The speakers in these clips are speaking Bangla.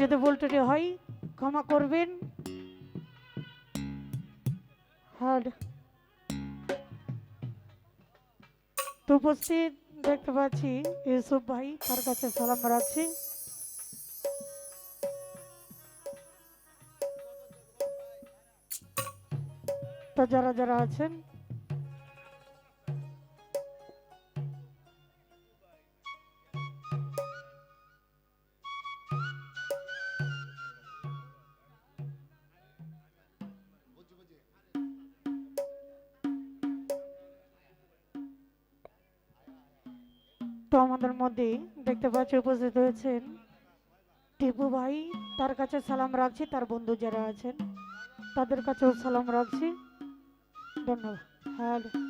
যদি ভুলটুটি হয়, ক্ষমা করবেন। আর তো উপস্থিত দেখতে পাচ্ছি ইউসুফ ভাই, তার কাছে সালাম রাখছি। তো যারা যারা আছেন আমাদের মধ্যে দেখতে পাচ্ছি উপস্থিত হয়েছেন। টিপু ভাই, তার কাছে সালাম রাখছি, তার বন্ধু যারা আছেন, তাদের কাছেও সালাম রাখছি। ধন্যবাদ। হ্যালো।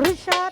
তোর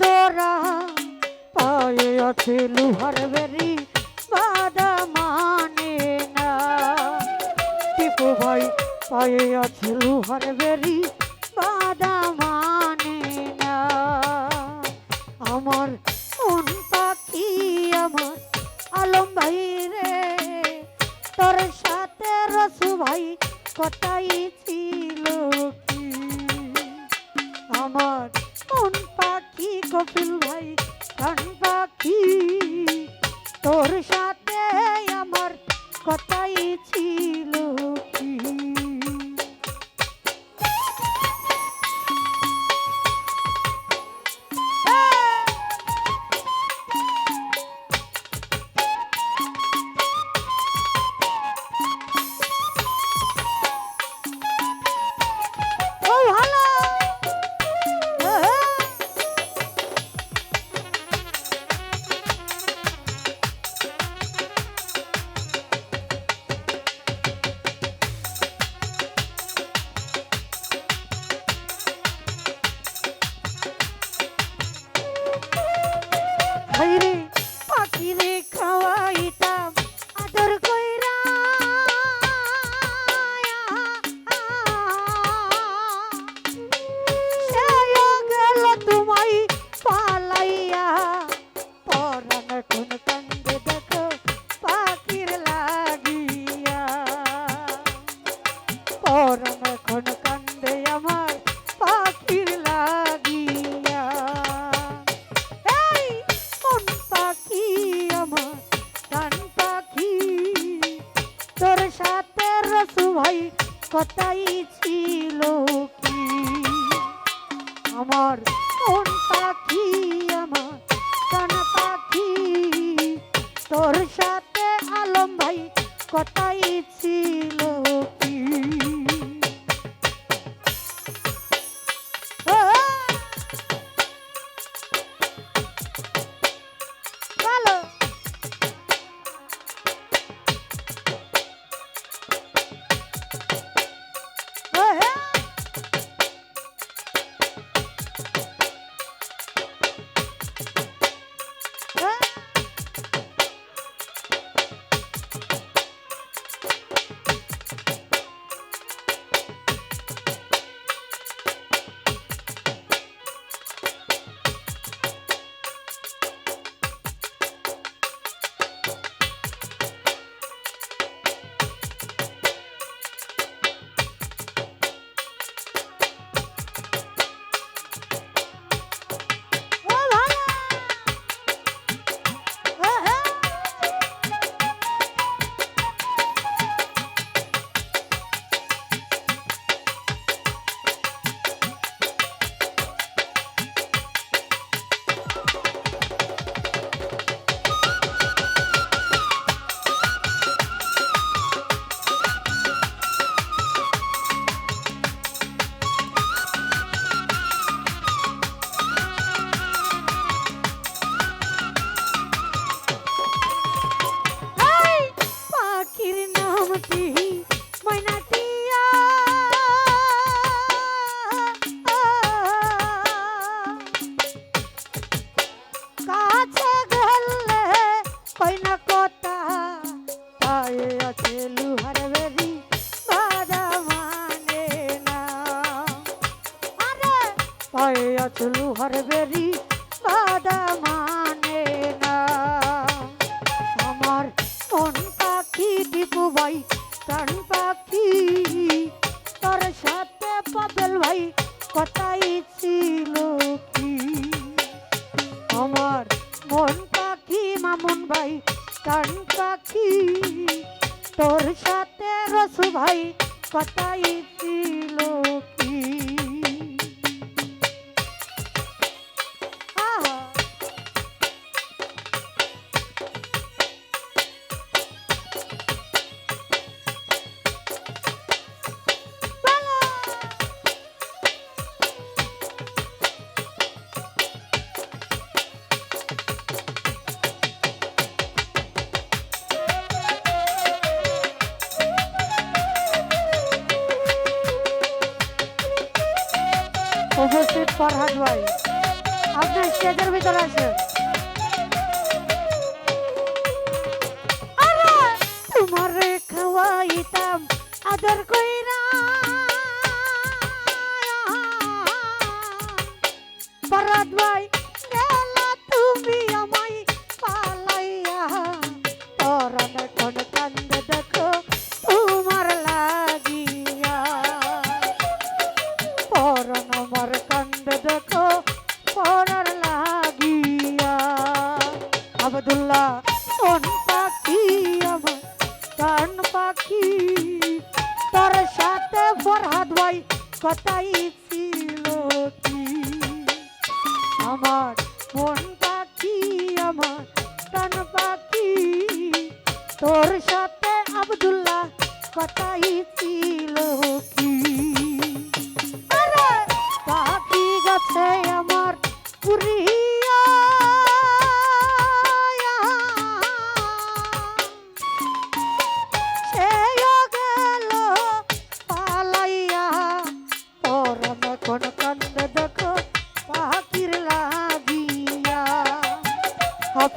দোরা পায়ে আছে লোহার বেরি, বাদা মানে না। টিপু ভাই পায়ে আছে লোহার বেরি, বাদা মানে না। আমার কোন পাখি আমার আলম ভাই রে, তোর সাথে রসু ভাই কথাই কি? আমার কোন কপিল ভাই কান পাখি তোর ছিল কি আমার কোন পাখি আমার কোন পাখি? তোর সাথে আলম ভাই কথা কান পাখি। তোর সাথে রসু ভাই কথাই ছিল। ফরহাদ ভাই। আপনি স্টেজের ভিতরে আসেন তোমার খাওয়াইতাম আদর করে War.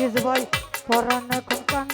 ইস বই পরণ কোন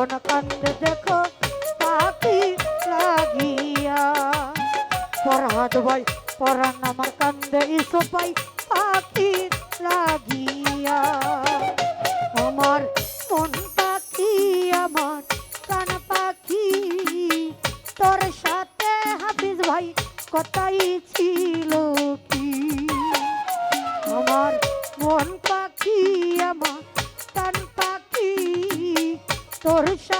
বোন কান্দে দেখো পাপি লাগিয়া। পরাদ ভাই পরান আমার কান্দে ইসো পাই। Orisha.